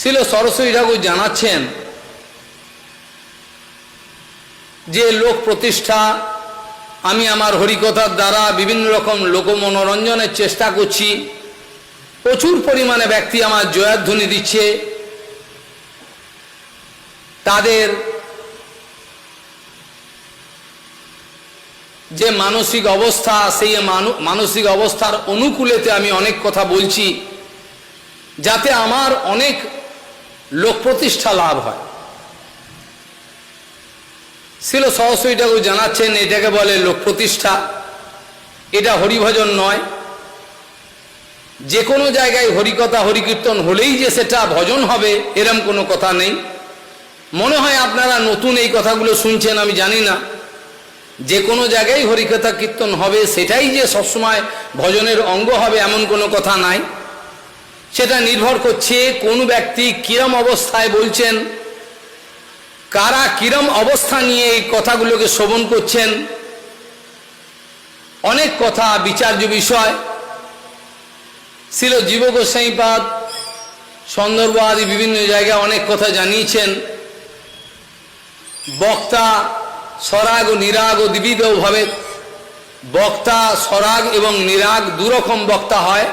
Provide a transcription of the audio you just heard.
ছিল সরস্বতী ঠাকুর জানাচ্ছেন যে লোক প্রতিষ্ঠা, আমি আমার হরিকথার দ্বারা বিভিন্ন রকম লোক মনোরঞ্জনের চেষ্টা করছি। প্রচুর পরিমাণে ব্যক্তি আমার জয়াধ্বনি দিচ্ছে। তাদের যে মানসিক অবস্থা, সেই মানসিক অবস্থার অনুকূলেতে আমি অনেক কথা বলছি, যাতে আমার অনেক লোক প্রতিষ্ঠা লাভ হয়। ছিল সরস্বতী ঠাকুর জানাচ্ছেন, এটাকে বলে লোক প্রতিষ্ঠা। এটা হরিভজন নয়। যে কোনো জায়গায় হরিকথা, হরিকীর্তন হলেই যে সেটা ভজন হবে, এরম কোনো কথা নেই। মনে হয় আপনারা নতুন এই কথাগুলো শুনছেন, আমি জানি না। যে কোনো জায়গায় হরিকথা, কীর্তন হবে, সেটাই যে সবসময় ভজনের অঙ্গ হবে, এমন কোনো কথা নাই। সেটা নির্ভর করছে কোন ব্যক্তি কিরম অবস্থায় বলছেন, কারা কিরম অবস্থা নিয়ে এই কথাগুলোকে শ্রবণ করছেন। অনেক কথা বিচার্য বিষয়। ছিল জীব গোস্বাইপাদ সন্দর্ভ আদি বিভিন্ন জায়গায় অনেক কথা জানিয়েছেন। বক্তা স্বরাগ ও নিরাগ ও দ্বিবিধভাবে বক্তা স্বরাগ এবং নিরাগ দুরকম বক্তা হয়।